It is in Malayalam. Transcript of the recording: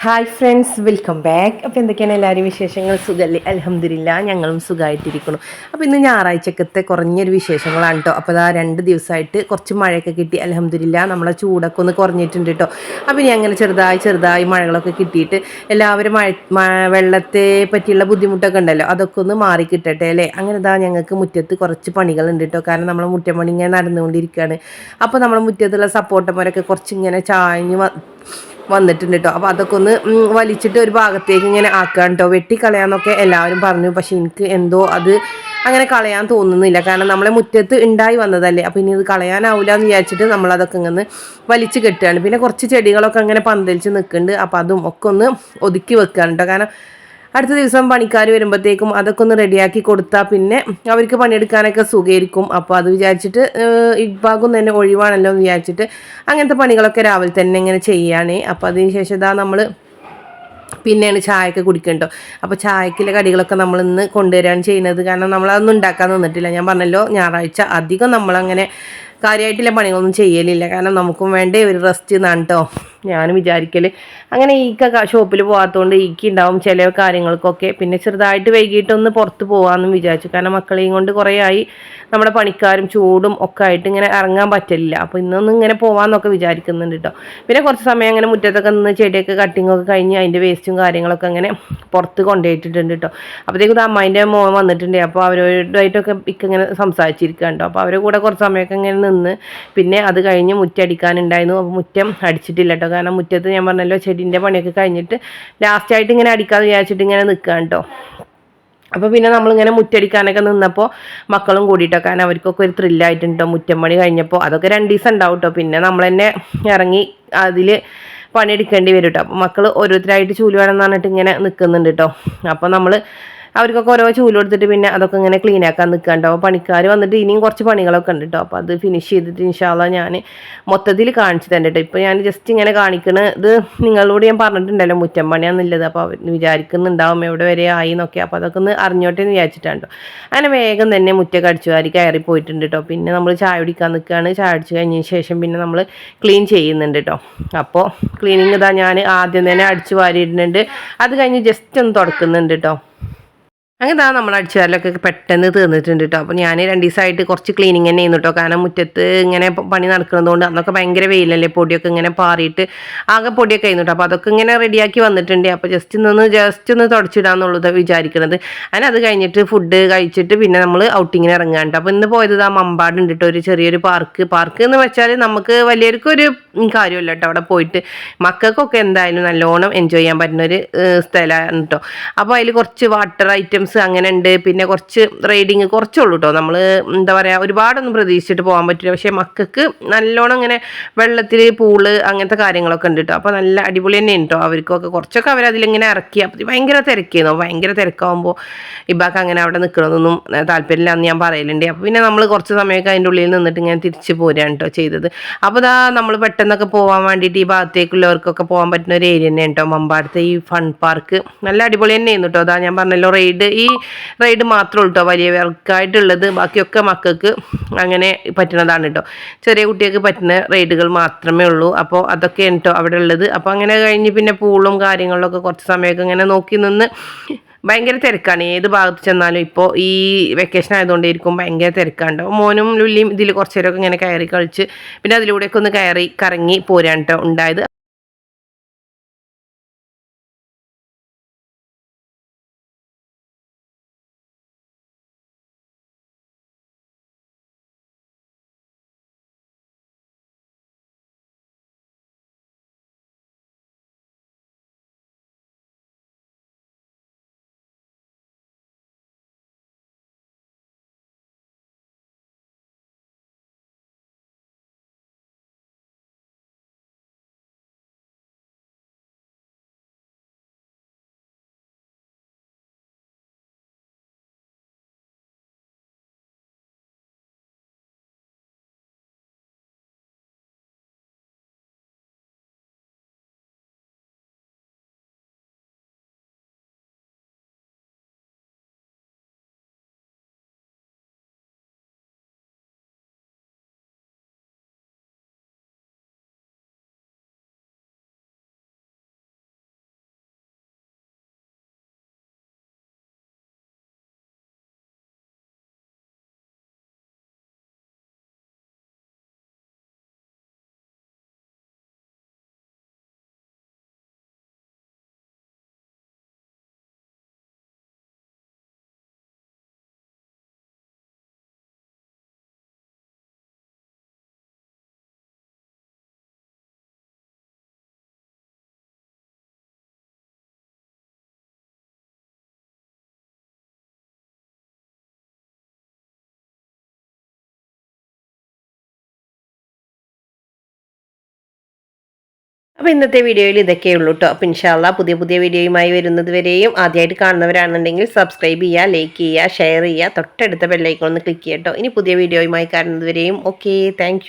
ഹായ് ഫ്രണ്ട്സ് വെൽക്കം ബാക്ക് അപ്പോൾ എന്തൊക്കെയാണ് എല്ലാവരും വിശേഷങ്ങൾ? സുഖമല്ലേ അലഹമില്ല ഞങ്ങളും സുഖമായിട്ടിരിക്കുന്നു അപ്പോൾ ഇന്ന് ഞായറാഴ്ചക്കത്തെ കുറഞ്ഞൊരു വിശേഷങ്ങളാണ് കേട്ടോ അപ്പോൾ അതാ രണ്ട് ദിവസമായിട്ട് കുറച്ച് മഴയൊക്കെ കിട്ടി. അലഹമില്ല നമ്മളെ ചൂടൊക്കെ ഒന്ന് കുറഞ്ഞിട്ടുണ്ട് കേട്ടോ അപ്പോൾ ഇനി അങ്ങനെ ചെറുതായി ചെറുതായി മഴകളൊക്കെ കിട്ടിയിട്ട് എല്ലാവരും മഴ വെള്ളത്തെ പറ്റിയുള്ള ബുദ്ധിമുട്ടൊക്കെ ഉണ്ടല്ലോ അതൊക്കെ ഒന്ന് മാറി കിട്ടട്ടെ അല്ലേ? അങ്ങനെ ഇതാ ഞങ്ങൾക്ക് മുറ്റത്ത് കുറച്ച് പണികളുണ്ട് കേട്ടോ കാരണം നമ്മൾ മുറ്റപ്പണി ഇങ്ങനെ നടന്നുകൊണ്ടിരിക്കുകയാണ് അപ്പോൾ നമ്മളെ മുറ്റത്തുള്ള സപ്പോർട്ടന്മാരൊക്കെ കുറച്ചിങ്ങനെ ചാഞ്ഞ് വന്നിട്ടുണ്ട് കേട്ടോ അപ്പോൾ അതൊക്കെ ഒന്ന് വലിച്ചിട്ട് ഒരു ഭാഗത്തേക്ക് ഇങ്ങനെ ആക്കാൻ കേട്ടോ വെട്ടിക്കളയാന്നൊക്കെ എല്ലാവരും പറഞ്ഞു. പക്ഷെ എനിക്ക് എന്തോ അത് അങ്ങനെ കളയാൻ തോന്നുന്നില്ല. കാരണം നമ്മളെ മുറ്റത്ത് ഉണ്ടായി വന്നതല്ലേ. അപ്പോൾ ഇനി ഇത് കളയാനാവില്ല എന്ന് വിചാരിച്ചിട്ട് നമ്മളതൊക്കെ ഇങ്ങനെ വലിച്ച് കെട്ടുകയാണ്. പിന്നെ കുറച്ച് ചെടികളൊക്കെ അങ്ങനെ പന്തലിച്ച് നിൽക്കുന്നുണ്ട് അപ്പോൾ അതും ഒക്കെ ഒന്ന് ഒതുക്കി വെക്കുകയാണ് കേട്ടോ കാരണം അടുത്ത ദിവസം പണിക്കാർ വരുമ്പോഴത്തേക്കും അതൊക്കെ ഒന്ന് റെഡിയാക്കി കൊടുത്താൽ പിന്നെ അവർക്ക് പണിയെടുക്കാനൊക്കെ സുഖമായിരിക്കും. അപ്പോൾ അത് വിചാരിച്ചിട്ട് ഇപ്പാകും തന്നെ ഒഴിവാണല്ലോ എന്ന് വിചാരിച്ചിട്ട് അങ്ങനത്തെ പണികളൊക്കെ രാവിലെ തന്നെ ഇങ്ങനെ ചെയ്യുകയാണ്. അപ്പോൾ അതിന് ശേഷം ഇതാ നമ്മൾ പിന്നെയാണ് ചായയൊക്കെ കുടിക്കണ്ടോ അപ്പോൾ ചായക്കിലെ കടികളൊക്കെ നമ്മൾ ഇന്ന് കൊണ്ടുവരികയാണ് ചെയ്യുന്നത്. കാരണം നമ്മളതൊന്നും ഉണ്ടാക്കാൻ നിന്നിട്ടില്ല. ഞാൻ പറഞ്ഞല്ലോ ഞായറാഴ്ച അധികം നമ്മളങ്ങനെ കാര്യമായിട്ടുള്ള പണികളൊന്നും ചെയ്യലില്ല. കാരണം നമുക്കും വേണ്ടേ ഒരു റെസ്റ്റ് എന്നാണ് കേട്ടോ. ഞാനും വിചാരിക്കൽ അങ്ങനെ ഈക്ക ഷോപ്പിൽ പോകാത്തതുകൊണ്ട് ഈക്ക് ഉണ്ടാവും ചില കാര്യങ്ങൾക്കൊക്കെ. പിന്നെ ചെറുതായിട്ട് വൈകിട്ടൊന്ന് പുറത്ത് പോകാമെന്നും വിചാരിച്ചു. കാരണം മക്കളെയും കൊണ്ട് കുറേ ആയി നമ്മുടെ പണിക്കാരും ചൂടും ഒക്കെ ആയിട്ട് ഇങ്ങനെ ഇറങ്ങാൻ പറ്റില്ല അപ്പോൾ ഇന്നൊന്നും ഇങ്ങനെ പോകാമെന്നൊക്കെ വിചാരിക്കുന്നുണ്ട് കേട്ടോ പിന്നെ കുറച്ച് സമയം അങ്ങനെ മുറ്റത്തൊക്കെ നിന്ന് ചെടിയൊക്കെ കട്ടിങ്ങൊക്കെ കഴിഞ്ഞ് അതിന്റെ വേസ്റ്റും കാര്യങ്ങളൊക്കെ അങ്ങനെ പുറത്ത് കൊണ്ടുപോയിട്ടിട്ടുണ്ട് കേട്ടോ അപ്പോഴത്തേക്കും അമ്മേന്റെ മോൻ വന്നിട്ടുണ്ട്. അപ്പോൾ അവരോടായിട്ടൊക്കെ ഇക്ക ഇങ്ങനെ സംസാരിച്ചിരിക്കുക അപ്പോൾ അവരുടെ കൂടെ കുറച്ച് സമയമൊക്കെ ഇങ്ങനെ നിന്ന് പിന്നെ അത് കഴിഞ്ഞ് മുറ്റടിക്കാനുണ്ടായിരുന്നു. അപ്പോൾ മുറ്റം അടിച്ചിട്ടില്ല കേട്ടോ കാരണം മുറ്റത്ത് ഞാൻ പറഞ്ഞല്ലോ ചെടീന്റെ പണിയൊക്കെ കഴിഞ്ഞിട്ട് ലാസ്റ്റായിട്ട് ഇങ്ങനെ അടിക്കാതെ വിചാരിച്ചിട്ട് ഇങ്ങനെ നിൽക്കാം കേട്ടോ അപ്പോൾ പിന്നെ നമ്മളിങ്ങനെ മുറ്റടിക്കാനൊക്കെ നിന്നപ്പോൾ മക്കളും കൂടിയിട്ടോ കാരണം അവർക്കൊക്കെ ഒരു ത്രില്ലായിട്ടുണ്ടോ മുറ്റം പണി കഴിഞ്ഞപ്പോൾ അതൊക്കെ രണ്ട് ദിവസം ഉണ്ടാവും കേട്ടോ പിന്നെ നമ്മൾ തന്നെ ഇറങ്ങി അതിൽ പണിയെടുക്കേണ്ടി വരും കേട്ടോ അപ്പോൾ മക്കൾ ഓരോരുത്തരായിട്ട് ചൂൽ വേണം എന്ന് പറഞ്ഞിട്ട് ഇങ്ങനെ നിൽക്കുന്നുണ്ട് കേട്ടോ അപ്പോൾ നമ്മൾ അവർക്കൊക്കെ ഓരോ ചൂൽ കൊടുത്തിട്ട് പിന്നെ അതൊക്കെ ഇങ്ങനെ ക്ലീൻ ആക്കാൻ നിൽക്കാണ്ടോ പണിക്കാർ വന്നിട്ട് ഇനിയും കുറച്ച് പണികളൊക്കെ ഉണ്ട് കേട്ടോ അപ്പോൾ അത് ഫിനിഷ് ചെയ്തിട്ട് ഇൻഷാല്ല ഞാൻ മൊത്തത്തിൽ കാണിച്ചു തന്നെ കേട്ടോ ഇപ്പോൾ ഞാൻ ജസ്റ്റ് ഇങ്ങനെ കാണിക്കണത് ഇത് നിങ്ങളോട് ഞാൻ പറഞ്ഞിട്ടുണ്ടല്ലോ മുറ്റം പണിയാന്നുള്ളത്. അപ്പോൾ അവർ വിചാരിക്കുന്നുണ്ടാവും എവിടെ വരെ ആയി എന്നൊക്കെ. അപ്പോൾ അതൊക്കെ ഒന്ന് അറിഞ്ഞോട്ടെ എന്ന് വിചാരിച്ചിട്ടാണ് അങ്ങനെ വേഗം തന്നെ മുറ്റൊക്കെ അടിച്ചുകാരി കയറി പോയിട്ടുണ്ട് കേട്ടോ പിന്നെ നമ്മൾ ചായ കുടിക്കാൻ നിൽക്കുകയാണ് ചായ അടിച്ചു കഴിഞ്ഞതിന് ശേഷം പിന്നെ നമ്മൾ ക്ലീൻ ചെയ്യുന്നുണ്ട് കേട്ടോ അപ്പോൾ ക്ലീനിങ് ഇതാ ഞാൻ ആദ്യം തന്നെ അടിച്ചു വാരിയിടുന്നുണ്ട് അത് കഴിഞ്ഞ് ജസ്റ്റ് ഒന്ന് തുടക്കുന്നുണ്ട് കേട്ടോ അങ്ങനെ താ നമ്മൾ അടിച്ചുവാരലൊക്കെ പെട്ടെന്ന് തീർന്നിട്ടുണ്ട് കേട്ടോ അപ്പോൾ ഞാൻ രണ്ട് ദിവസമായിട്ട് കുറച്ച് ക്ലീനിങ് തന്നെ ചെയ്യുന്നു കേട്ടോ കാരണം മുറ്റത്ത് ഇങ്ങനെ പണി നടക്കുന്നതുകൊണ്ട് അന്നൊക്കെ ഭയങ്കര വെയിലല്ലേ പൊടിയൊക്കെ ഇങ്ങനെ പാറിയിട്ട് ആകെ പൊടിയൊക്കെ ആയിരുന്നു കേട്ടോ അപ്പോൾ അതൊക്കെ ഇങ്ങനെ റെഡിയാക്കി വന്നിട്ടുണ്ട്. അപ്പോൾ ജസ്റ്റ് ഒന്ന് ജസ്റ്റ് ഒന്ന് തുടച്ചിടാന്നുള്ളത് വിചാരിക്കുന്നത് അങ്ങനെ അത് കഴിഞ്ഞിട്ട് ഫുഡ് കഴിച്ചിട്ട് പിന്നെ നമ്മൾ ഔട്ടിങ്ങിന് ഇറങ്ങാണ്ട്. അപ്പോൾ ഇന്ന് പോയത് ആ മമ്പാടുണ്ട് കേട്ടോ ഒരു ചെറിയൊരു പാർക്ക് പാർക്ക് എന്ന് വെച്ചാൽ നമുക്ക് വലിയൊരു കാര്യമല്ല കേട്ടോ അവിടെ പോയിട്ട്. മക്കൾക്കൊക്കെ എന്തായാലും നല്ലോണം എൻജോയ് ചെയ്യാൻ പറ്റുന്ന ഒരു സ്ഥലമാണ് കേട്ടോ അപ്പോൾ അതിൽ കുറച്ച് വാട്ടർ ഐറ്റംസ് ഗെയിംസ് അങ്ങനെ ഉണ്ട് പിന്നെ കുറച്ച് റൈഡിങ് കുറച്ചുള്ളൂ കേട്ടോ നമ്മൾ എന്താ പറയുക ഒരുപാടൊന്നും പ്രതീക്ഷിച്ചിട്ട് പോകാൻ പറ്റില്ല. പക്ഷേ മക്കൾക്ക് നല്ലോണം ഇങ്ങനെ വെള്ളത്തിൽ പൂൾ അങ്ങനത്തെ കാര്യങ്ങളൊക്കെ ഉണ്ട് കേട്ടോ അപ്പോൾ നല്ല അടിപൊളി തന്നെ കേട്ടോ അവർക്കൊക്കെ കുറച്ചൊക്കെ അവരതിലിങ്ങനെ ഇറക്കി അപ്പോൾ ഭയങ്കര തിരക്കിയിരുന്നു ഭയങ്കര തിരക്കാവുമ്പോൾ ഇബാക്ക് അങ്ങനെ അവിടെ നിൽക്കണമെന്നൊന്നും താല്പര്യമില്ല എന്ന് ഞാൻ പറയലുണ്ട്. അപ്പോൾ പിന്നെ നമ്മൾ കുറച്ച് സമയമൊക്കെ അതിന്റെ ഉള്ളിൽ നിന്നിട്ട് ഇങ്ങനെ തിരിച്ച് പോരാണ് കേട്ടോ ചെയ്തത്. അപ്പോൾ ഇതാ നമ്മൾ പെട്ടെന്നൊക്കെ പോകാൻ വേണ്ടിയിട്ട് ഈ ഭാഗത്തേക്കുള്ളവർക്കൊക്കെ പോകാൻ പറ്റുന്ന ഒരു ഏരിയ തന്നെ കേട്ടോ മമ്പാടത്തെ ഈ ഫൺ പാർക്ക് നല്ല അടിപൊളി തന്നെ ആയിരുന്നു കേട്ടോ അതാ ഞാൻ പറഞ്ഞല്ലോ റൈഡ് റൈഡ് മാത്രമേ കേട്ടോ വലിയവർക്കായിട്ടുള്ളത് ബാക്കിയൊക്കെ മക്കൾക്ക് അങ്ങനെ പറ്റുന്നതാണ് കേട്ടോ ചെറിയ കുട്ടികൾക്ക് പറ്റുന്ന റൈഡുകൾ മാത്രമേ ഉള്ളൂ. അപ്പോൾ അതൊക്കെ കേട്ടോ അവിടെ ഉള്ളത്. അപ്പോൾ അങ്ങനെ കഴിഞ്ഞ് പിന്നെ പൂളും കാര്യങ്ങളിലൊക്കെ കുറച്ച് സമയമൊക്കെ ഇങ്ങനെ നോക്കി നിന്ന് ഭയങ്കര തിരക്കാണ്. ഏത് ഭാഗത്ത് ചെന്നാലും ഇപ്പോൾ ഈ വെക്കേഷൻ ആയതുകൊണ്ടായിരിക്കും ഭയങ്കര തിരക്കാണ്ട് മോനും ലുല്ലിയും ഇതിൽ കുറച്ച് നേരമൊക്കെ ഇങ്ങനെ കയറി കളിച്ച് പിന്നെ അതിലൂടെയൊക്കെ ഒന്ന് കയറി കറങ്ങി പോരാൻ ഉണ്ടായത്. അപ്പോൾ ഇന്നത്തെ വീഡിയോയിൽ ഇതൊക്കെ ഉള്ളൂ കേട്ടോ അപ്പോൾ ഇൻഷാല്ല പുതിയ പുതിയ വീഡിയോയുമായി വരുന്നത് വരെയും ആദ്യമായിട്ട് കാണുന്നവരാണെന്നുണ്ടെങ്കിൽ സബ്സ്ക്രൈബ് ചെയ്യുക ലൈക്ക് ചെയ്യുക ഷെയർ ചെയ്യുക തൊട്ടടുത്ത ബെല്ലൈക്കോൺ ഒന്ന് ക്ലിക്ക് ചെയ്യട്ടോ ഇനി പുതിയ വീഡിയോയുമായി കാണുന്നത് വരെയും. Okay thank